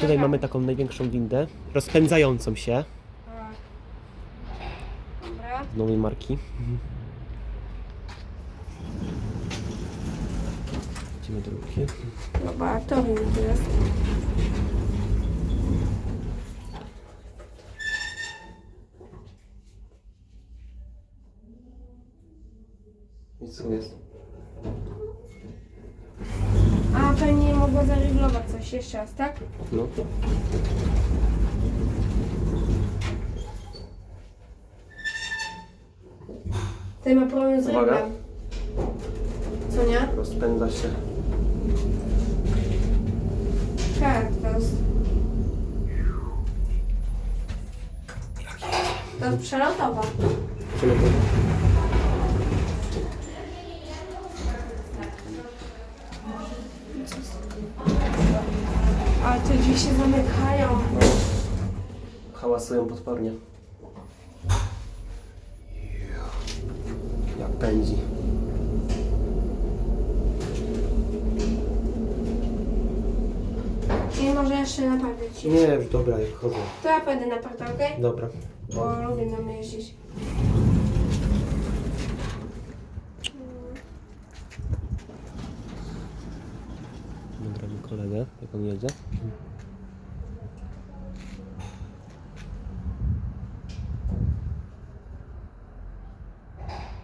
Tutaj mamy taką największą windę, rozpędzającą się. Dobra. nowej marki. Idziemy drugie. Laboratorium tu jest. I co jest? Mogło zareglować coś jeszcze raz, tak? No. Tutaj ma problem z Uwaga. reglem. Co nie? Rozpędza się. Tak, to jest... To jest przelotowa. Idziemy Ale te drzwi się zamykają. Hałasują potwornie. Jak pędzi. I może jeszcze naprawić. Nie, już dobra, jak chodzę. To ja pójdę na portal, okej? Dobra. Bo lubię na mnie jeździć. Kolegę, jak on jedzie.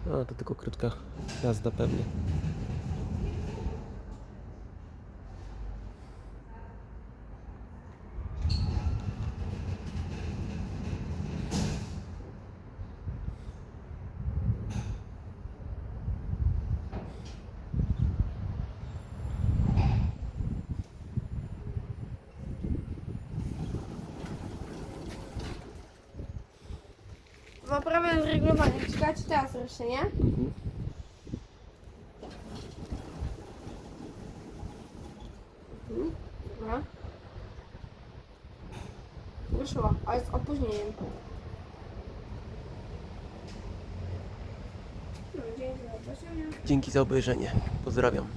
A, to tylko krótka jazda pewnie. Naprawiam reglowanie. Czekajcie teraz wreszcie, nie? Mhm. Dobra. Wyszło, ale z opóźnieniem. No. Dzięki za obejrzenie. Pozdrawiam.